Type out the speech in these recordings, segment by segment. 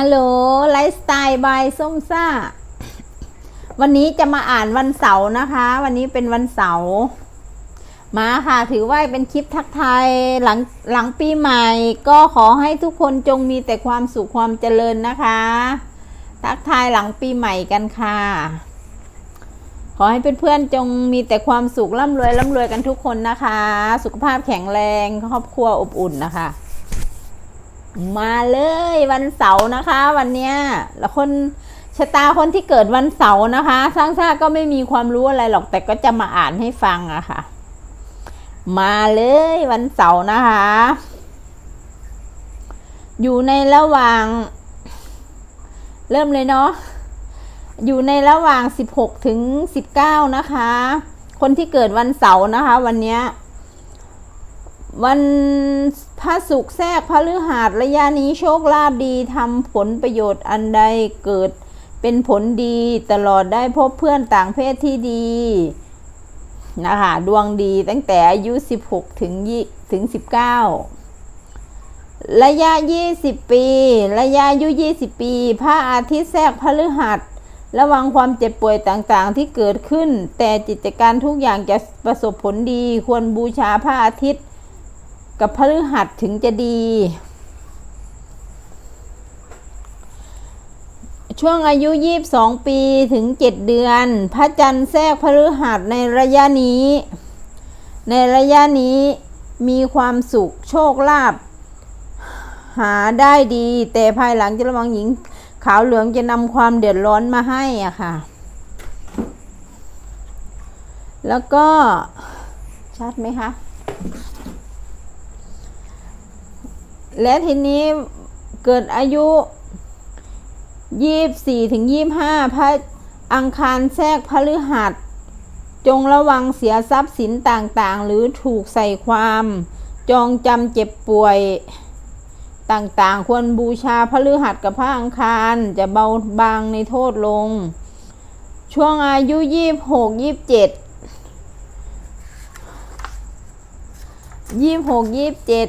ฮัลโหลไลฟ์สไตล์บายส้มซ่า วันนี้จะมาอ่านวันเสาร์นะคะ วันนี้เป็นวันเสาร์มาค่ะ ถือว่าเป็นคลิปทักทายหลังหลังปีใหม่ ก็ขอให้ทุกคนจงมีแต่ความสุขความเจริญนะคะ ทักทายหลังปีใหม่กันค่ะ ขอให้เพื่อนๆจงมีแต่ความสุขร่ำรวยร่ำรวยกันทุกคนนะคะ สุขภาพแข็งแรงครอบครัวอบอุ่นนะคะ มาเลยวันเสาร์นะคะ วันเนี้ยแล้วคนชะตาคนที่เกิดวันเสาร์นะคะสร้างชาติก็ไม่มีความรู้อะไรหรอกแต่ก็จะมาอ่านให้ฟังอะค่ะ มาเลยวันเสาร์นะคะ อยู่ในระหว่าง เริ่มเลยเนาะอยู่ในระหว่าง 16 ถึง 19 นะคะ คนที่เกิดวันเสาร์นะคะ วันเนี้ยวัน พระศุกแทรกพระฤหัสระยะนี้โชคลาภดีทำผลประโยชน์อันใดเกิดเป็นผลดีตลอดได้พบเพื่อนต่างเพศที่ดีนะคะดวงดีตั้งแต่อายุ 16 ถึงถึง 19 ระยะ 20 ปี ระยะอายุ 20 ปี พระอาทิตย์แทรกพฤหัส ระวังความเจ็บป่วยต่างๆที่เกิดขึ้น แต่กิจการทุกอย่างจะประสบผลดี ควรบูชาพระอาทิตย์ กับพฤหัสถึงจะดี ช่วงอายุ 22 ปีถึง 7 เดือน พระจันทร์แทรกพฤหัสในระยะนี้ ในระยะนี้มีความสุขโชคลาภหาได้ดี แต่ภายหลังจะระวังหญิงขาวเหลืองจะนำความเดือดร้อนมาให้อะค่ะ แล้วก็ชัดไหมคะ และทีนี้เกิดอายุยี่สี่ถึงยี่ห้าพระอังคารแทรกพฤหัส จงระวังเสียทรัพย์สินต่างๆ หรือถูกใส่ความ จองจำเจ็บป่วยต่างๆ ควรบูชาพฤหัสกับพระอังคารจะเบาบางในโทษลง ช่วงอายุยี่หกยี่เจ็ดยี่หกยี่เจ็ด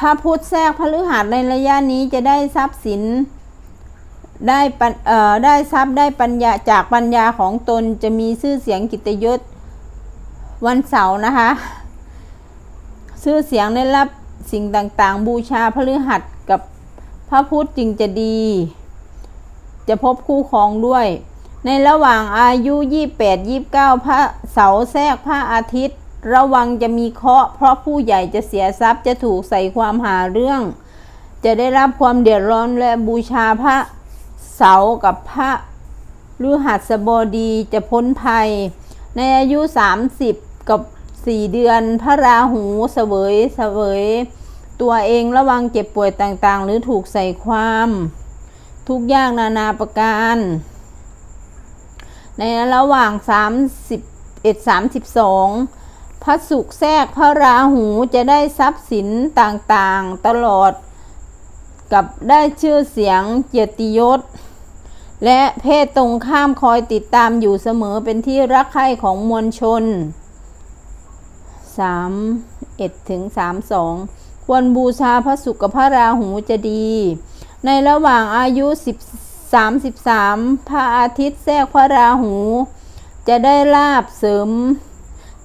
พระพุธแทรกพฤหัสในระยะนี้จะได้ทรัพย์สินได้ปัญเอ่อได้ทรัพย์ได้ปัญญาจากปัญญาของตนจะมีชื่อเสียงกิตยศวันเสาร์นะคะชื่อเสียงได้รับสิ่งต่างๆ บูชาพฤหัสกับพระพุธจึงจะดี จะพบคู่ครองด้วย ในระหว่างอายุ 28 29 พระเสาร์แทรกพระอาทิตย์ ระวังจะมีเคราะห์เพราะผู้ใหญ่จะเสียทรัพย์จะถูกใส่ความหาเรื่อง จะได้รับความเดือดร้อนและบูชาพระเสากับพระฤหัสบดีจะพ้นภัย ในอายุ 30 กับ 4 เดือน พระราหูเสวยเสวย ตัวเองระวังเจ็บป่วยต่างๆ หรือถูกใส่ความ ทุกอย่างนานาประการ ในระหว่าง 31 32 พระศุกร์แทรกพระราหูจะได้ทรัพย์สินต่างๆตลอด กับได้ชื่อเสียงเกียรติยศ และเพศตรงข้ามคอยติดตามอยู่เสมอเป็นที่รักใคร่ของมวลชน 3 1ถึง32 ควรบูชาพระศุกร์กับพระราหูจะดี ในระหว่างอายุ 10 33 พระอาทิตย์แทรกพระราหู จะได้ลาบเสริม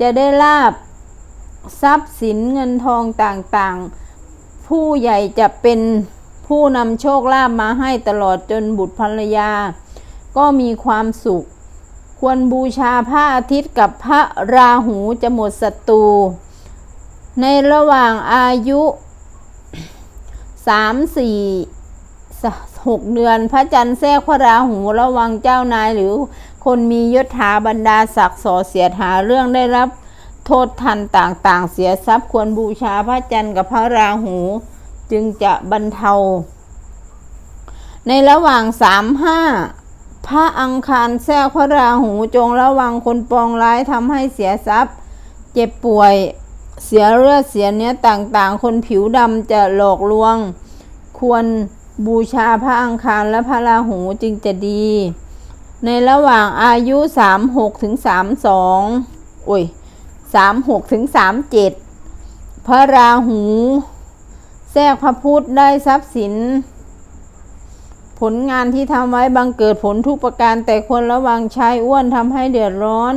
จะได้ลาบทรัพย์สินเงินทองต่างๆ ผู้ใหญ่จะเป็นผู้นำโชคลาภมาให้ตลอดจนบุตรภรรยา ก็มีความสุข ควรบูชาพระอาทิตย์กับพระราหูจะหมดศัตรู ในระหว่างอายุ3 4 6เดือนพระจันทร์แทรกพระราหูระวังเจ้านายหรือ คนมียศถาบรรดาศักดิ์ส่อเสียหาเรื่องได้รับโทษทันต่างๆ เสียทรัพย์ควรบูชาพระจันทร์กับพระราหู จึงจะบรรเทา ในระหว่างสามห้าพระอังคารแทรกพระราหูจงระวังคนปองร้ายทำให้เสียทรัพย์ เจ็บป่วยเสียเลือดเสียเนื้อต่างๆ คนผิวดำจะหลอกลวง ควรบูชาพระอังคารและพระราหูจึงจะดี ในระหว่างอายุ 36ถึง32โอ้ย36ถึง37 พระราหู แทรกพระพุธได้ทรัพย์สิน ผลงานที่ทำไว้บังเกิดผลทุกประการแต่ควรระวังชายอ้วนทำให้เดือดร้อน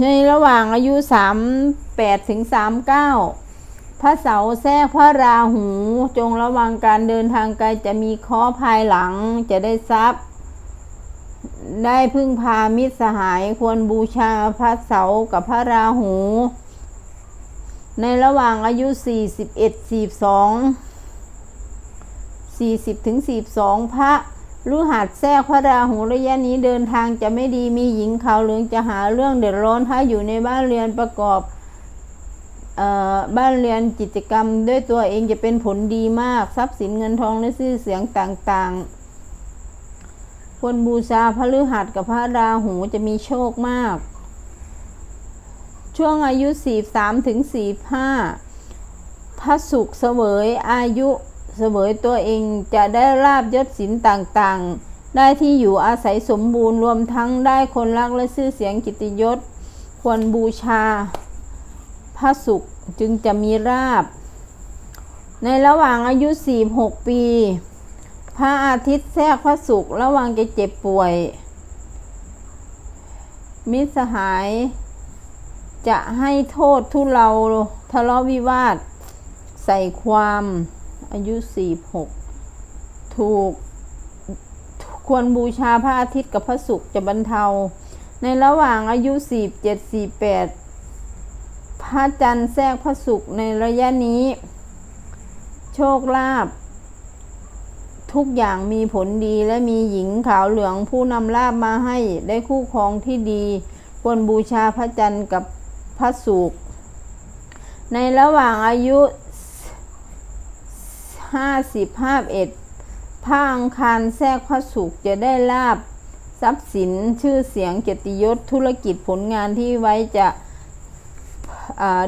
ในระหว่างอายุสามแปดถึงสามเก้าพระเสาร์แทรกพระราหูจงระวังการเดินทางไกลจะมีเคราะห์ภายหลังจะได้ทรัพย์ ได้พึ่งพามิตรสหายควรบูชาพระเสากับพระราหู ในระหว่างอายุ 41 42 40ถึง42 พระฤหัสแทรกพระราหูระยะนี้เดินทางจะไม่ดีมีหญิงขาวเหลืองจะหาเรื่องเดือดร้อนถ้าอยู่ในบ้านเรือนประกอบออบ้านเรือนกิจกรรมด้วยตัวเองจะเป็นผลดีมาก ทรัพย์สินเงินทองและชื่อเสียงต่างๆ ควรบูชาพระฤหัสกับพระราหูจะมีโชคมาก ช่วงอายุ 43ถึง45 พระสุขเสวยอายุเสวยตัวเองจะได้ลาบยศสินต่างๆ ได้ที่อยู่อาศัยสมบูรณ์รวมทั้งได้คนรักและชื่อเสียงกิตติยศ ควรบูชา พระสุขจึงจะมีราบ ในระหว่างอายุ 46 ปี พระอาทิตย์แทรกพระสุขระหว่างจะเจ็บป่วย มิสหาย จะให้โทษทุเราทะเลาะวิวาท ใส่ความอายุ46ถูกควรบูชาพระอาทิตย์กับพระศุกร์จะบรรเทา ในระหว่างอายุ47 48พระจันทร์แทรกพระศุกร์ในระยะนี้ โชคลาภ ทุกอย่างมีผลดีและมีหญิงขาวเหลืองผู้นำลาบมาให้ได้คู่ครองที่ดี ควรบูชาพระจันทร์กับพระศุกร์ในระหว่างอายุ50 51พระอังคารแทรกพระศุกร์จะได้ลาบทรัพย์สินชื่อเสียงเกียรติยศธุรกิจผลงานที่ไว้จะ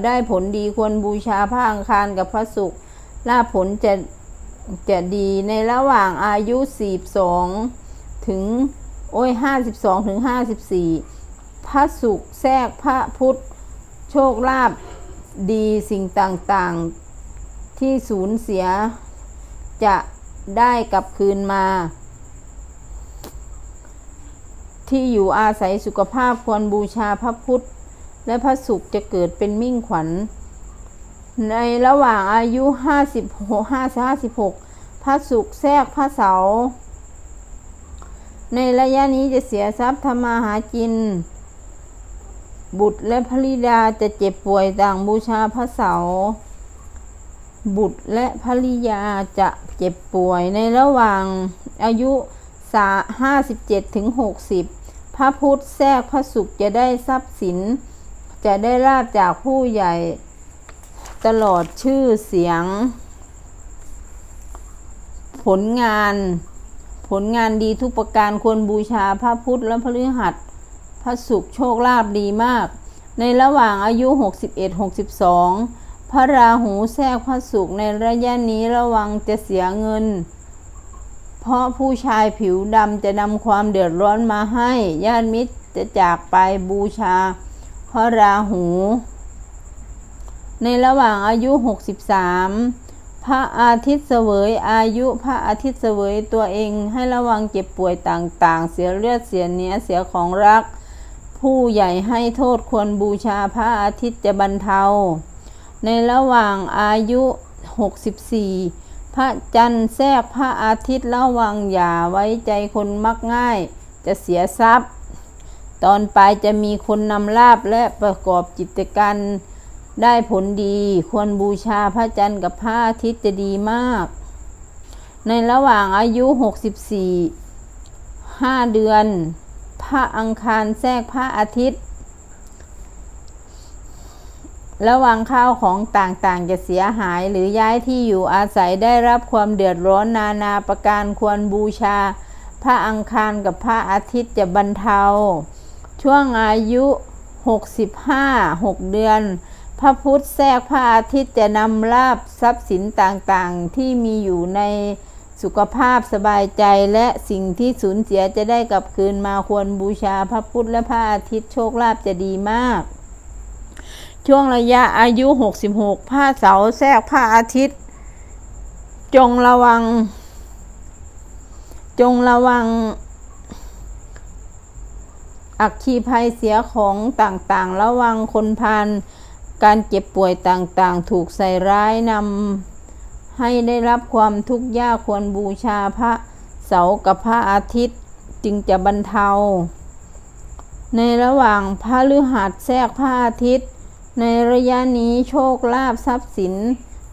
ได้ผลดีควรบูชาพระอังคารกับพระศุกร์ลาภผลจะ จะดีในระหว่างอายุ 42 ถึง โอ้ย 52 ถึง 54 พระศุกร์แทรกพระพุทธ โชคลาภดีสิ่งต่างๆ ที่สูญเสียจะได้กลับคืนมา ที่อยู่อาศัยสุขภาพควรบูชาพระพุทธ และพระศุกร์จะเกิดเป็นมิ่งขวัญ ในระหว่างอายุ56 56พระศุกร์แทรกพระเสา ในระยะนี้จะเสียทรัพย์ทำมาหากิน บุตรและภริยาจะเจ็บป่วยต่างบูชาพระเสา บุตรและภริยาจะเจ็บป่วยในระหว่างอายุ57ถึง60พระพุทธแทรกพระศุกร์จะได้ทรัพย์สิน จะได้ลาบจากผู้ใหญ่ ตลอดชื่อเสียง ผลงาน ผลงานดีทุกประการควรบูชาพระพุทธและพระฤหัสพระศุกร์โชคลาภดีมาก ในระหว่างอายุ 61-62 พระราหูแทรกพระศุกร์ในระยะนี้ระวังจะเสียเงิน เพราะผู้ชายผิวดำจะนำความเดือดร้อนมาให้ ญาติมิตรจะจากไปบูชา พระราหู ในระหว่างอายุ 63 พระอาทิตย์เสวยอายุพระอาทิตย์เสวยตัวเองให้ระวังเจ็บป่วยต่างๆ เสียเลือดเสียเนื้อเสียของรัก ผู้ใหญ่ให้โทษควรบูชาพระอาทิตย์จะบรรเทา ในระหว่างอายุ 64 พระจันทร์แทรกพระอาทิตย์ระวังอย่าไว้ใจคนมักง่าย จะเสียทรัพย์ ตอนปลายจะมีคนนำลาบและประกอบกิจการ ได้ผลดีควรบูชาพระจันทร์กับพระอาทิตย์จะดีมาก ในระหว่างอายุ 64 5 เดือน พระอังคารแทรกพระอาทิตย์ ระวังข้าวของต่างๆ จะเสียหายหรือย้ายที่อยู่อาศัยได้รับความเดือดร้อนนานาประการควรบูชา พระอังคารกับพระอาทิตย์จะบรรเทา ช่วงอายุ 65 6 เดือน พระพุธแทรกพระอาทิตย์จะนำลาบทรัพย์สินต่างๆ ที่มีอยู่ในสุขภาพสบายใจและสิ่งที่สูญเสียจะได้กลับคืนมาควรบูชาพระพุธและพระอาทิตย์โชคลาภจะดีมาก ช่วงระยะอายุ 66ผ้าเสาแทรกผ้าอาทิตย์ จงระวัง จงระวัง อักคีภัยเสียของต่างๆ ระวังคนพาน การเจ็บป่วยต่างๆ ถูกใส่ร้ายนำให้ได้รับความทุกข์ยากควรบูชาพระเสากับพระอาทิตย์จึงจะบรรเทา ในระหว่างพระฤหัสแทรกพระอาทิตย์ ในระยะนี้โชคลาภทรัพย์สิน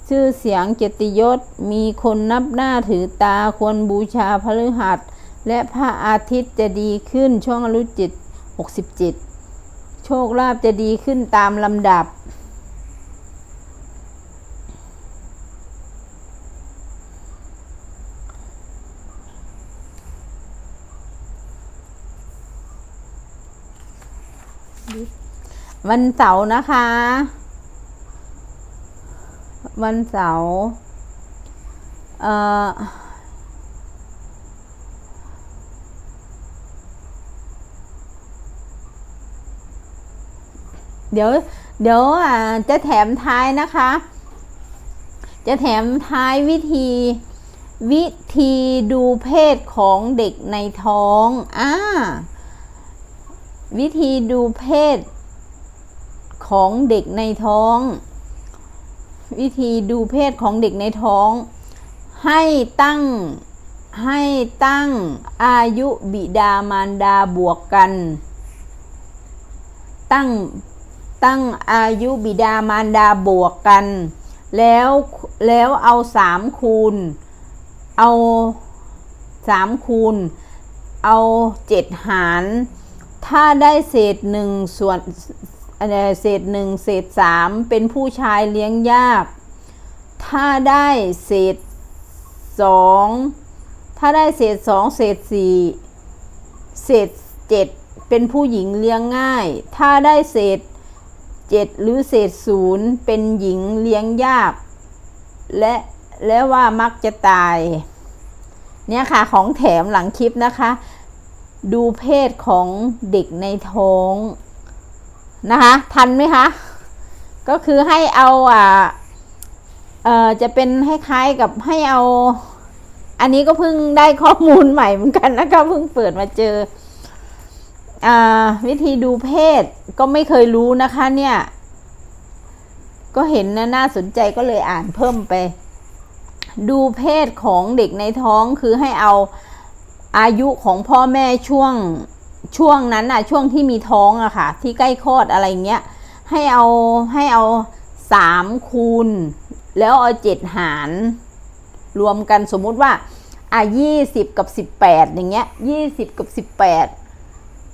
ชื่อเสียงเกียรติยศมีคนนับหน้าถือตาควรบูชาพระฤหัส และพระอาทิตย์จะดีขึ้นช่วงอายุจิต67 โชคลาภจะดีขึ้นตามลำดับ วันเสาร์นะคะ วันเสาร์เอ่อเดี๋ยว เดี๋ยวอ่าจะแถมท้ายนะคะ จะแถมท้ายวิธี วิธีดูเพศของเด็กในท้อง อ่า วิธีดูเพศ ของเด็กในท้อง วิธีดูเพศของเด็กในท้อง ให้ตั้งให้ตั้งอายุบิดามารดาบวกกัน ตั้งตั้งอายุบิดามารดาบวกกัน แล้วแล้วเอาสามคูณ เอาสามคูณ เอาเจ็ดหาร ถ้าได้เศษหนึ่งส่วนอัน เอ่อเศษหนึ่งเศษสามเป็นผู้ชายเลี้ยงยาก ถ้าได้เศษสองถ้าได้เศษสองเศษสี่เศษเจ็ดเป็นผู้หญิงเลี้ยงง่าย ถ้าได้เศษเจ็ดหรือเศษศูนย์เป็นหญิงเลี้ยงยาก และและว่ามักจะตาย เนี่ยค่ะของแถมหลังคลิปนะคะ ดูเพศของเด็กในท้อง นะคะ ทันไหมคะ ก็คือให้เอาอ่าเอ่อจะเป็นคล้ายๆกับให้เอา อันนี้ก็เพิ่งได้ข้อมูลใหม่เหมือนกันนะคะเพิ่งเปิดมาเจออ่าวิธีดูเพศก็ไม่เคยรู้นะคะเนี่ย ก็เห็นนะน่าสนใจก็เลยอ่านเพิ่มไป ดูเพศของเด็กในท้องคือให้เอาอายุของพ่อแม่ช่วง ช่วงนั้นอะช่วงที่มีท้องอะค่ะ ที่ใกล้คลอดอะไรเงี้ยให้เอาให้เอาสามคูณ แล้วเอาเจ็ดหารรวมกันสมมุติว่าอะยี่สิบกับสิบแปดอย่างเงี้ยยี่สิบกับสิบแปด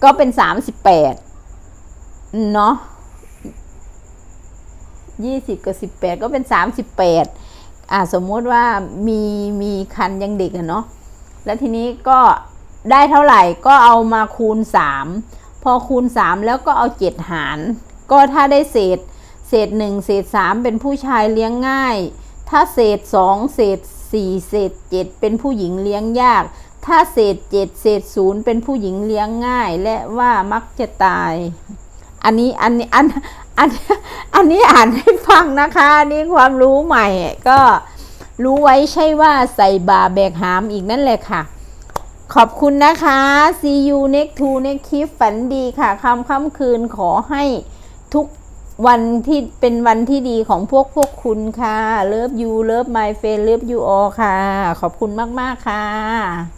ก็เป็นสามสิบแปดเนาะยี่สิบกับสิบแปดก็เป็นสามสิบแปดอะสมมุติว่ามีมีคันยังเด็กอะเนาะแล้วทีนี้ก็ ได้เท่าไหร่ก็เอามาคูณ 3 พอคูณ 3 แล้วก็เอา 7 หาร ก็ถ้าได้เศษ เศษ 1 เศษ 3 เป็นผู้ชายเลี้ยงง่าย ถ้าเศษ 2 เศษ 4 เศษ 7 เป็นผู้หญิงเลี้ยงยาก ถ้าเศษ 7 เศษ 0 เป็นผู้หญิงเลี้ยงง่าย และว่ามักจะตาย อันนี้อันนี้อันอันอันนี้อ่านให้ฟังนะคะนนี้ความรู้ใหม่ก็รู้ไว้ใช่ว่าใส่บาแบกหามอีกนั่นแหละค่ะ ขอบคุณนะคะ see you next to next clip ฝันดีค่ะคำค่ำคืนขอให้ทุกวันที่เป็นวันที่ดีของพวกพวกคุณค่ะ love you love my friend love you all ค่ะ ขอบคุณมาก ๆ ค่ะ